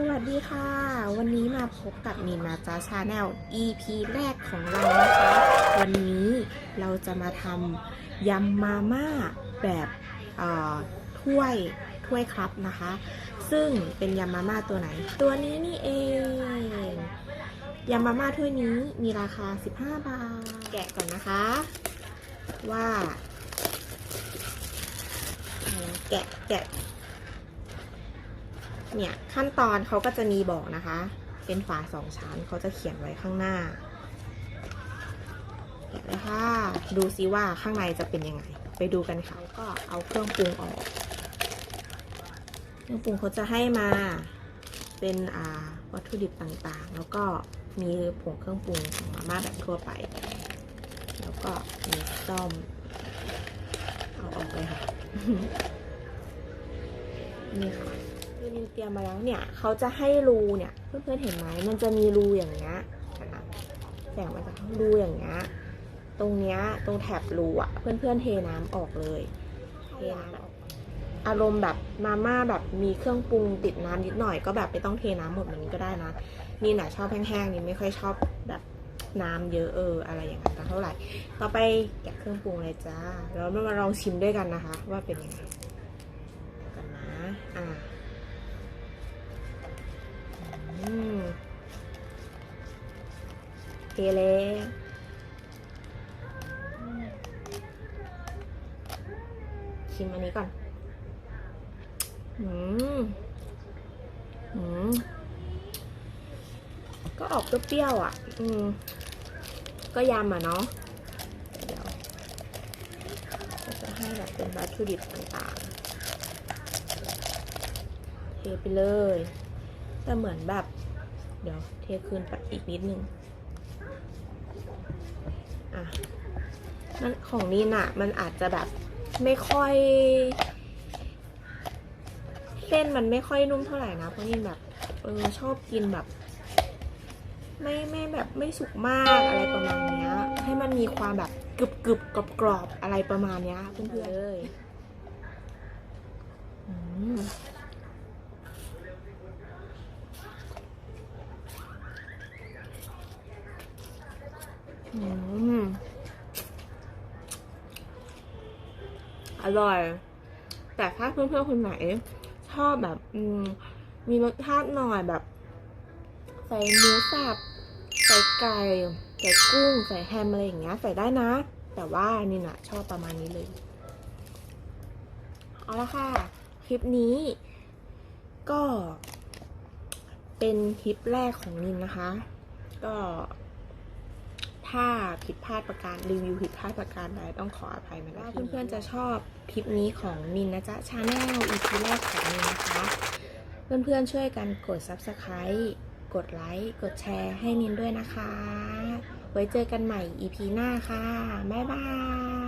สวัสดีค่ะ วันนี้มาพบกับนินาจาชาแนล EP แรกของเรานะคะ วันนี้เราจะมาทำยำมาม่าแบบถ้วยถ้วยครับนะคะ ซึ่งเป็นยำมาม่าตัวไหน ตัวนี้นี่เองยำมาม่าถ้วยนี้มีราคา 15 บาท แกะก่อนนะคะ ว่า แกะแกะ เนี่ยขั้นตอนเขาก็จะมีบอกนะคะ เป็นฝาสองชั้นเขาจะเขียนไว้ข้างหน้าเห็นไหมคะดูซิว่าข้างในจะเป็นยังไง ไปดูกันค่ะก็เอาเครื่องปรุงออกเครื่องปรุงเขาจะให้มาเป็นวัตถุดิบต่างๆ แล้วก็มีผงเครื่องปรุงของมาม่าแบบทั่วไป แล้วก็มีส้อมเอาออกเลยค่ะ นี่ค่ะ คือนินเตรียมมาแล้วเนี่ยเขาจะให้รูเนี่ยเพื่อนๆเห็นไหมมันจะมีรูอย่างเงี้ยอะแสงมันจะรูอย่างเงี้ยตรงเนี้ยตรงแถบรูอะเพื่อนๆเทน้ำออกเลยเทน้ำออกอารมณ์แบบมาม่าแบบมีเครื่องปรุงติดน้ำนิดหน่อยก็แบบไม่ต้องเทน้ำหมดแบบนี้ก็ได้นะนี่น่ะชอบแห้งๆนี่ไม่ค่อยชอบแบบน้ำเยอะเอออะไรอย่างนั้นเท่าไหร่ ต่อไปแกะเครื่องปรุงเลยจ้าแล้วมาลองชิมด้วยกันนะคะ ว่าเป็นยังไงกันนะอ่า เทเลยชิมอันนี้ก่อน อืม อืม ก็ออกเปรี้ยวๆอะ อืม ก็ยำอะเนาะ เดี๋ยวก็จะให้แบบเป็นวัตถุดิบต่างๆ เทไปเลย แต่เหมือนแบบ เดี๋ยวเทคืนไปอีกนิดนึง อะมันของนี่น่ะ มันอาจจะแบบไม่ค่อย เส้นมันไม่ค่อยนุ่มเท่าไหร่นะ เพราะนี่แบบเออชอบกินแบบ ไม่ไม่แบบไม่สุกมากอะไรประมาณเนี้ย ให้มันมีความแบบกรึบกรึบกรอบกรอบอะไรประมาณเนี้ยเพื่อนๆเลยอืม อร่อย แต่ถ้าเพื่อนๆคนไหน ชอบแบบ อืม มีรสชาติหน่อยแบบ ใส่หมูสับใส่ไก่ใส่กุ้ง ใส่แฮมอะไรอย่างเงี้ย ใส่ได้นะ แต่ว่านี่นะชอบประมาณนี้เลย เอาละค่ะ คลิปนี้ ก็ เป็นคลิปแรกของนินนะคะ ก็ ถ้าผิดพลาดประการรีวิวผิดพลาดประการใดต้องขออภัยมาว่าเพื่อนๆจะชอบคลิปนี้ของนินนะจ๊ะชาแนลอีพีแรกของนินนะคะ เพื่อนๆช่วยกันกด Subscribe กดไลค์กดแชร์ให้นินด้วยนะคะ ไว้เจอกันใหม่อีพีหน้าค่ะ บ๊ายบาย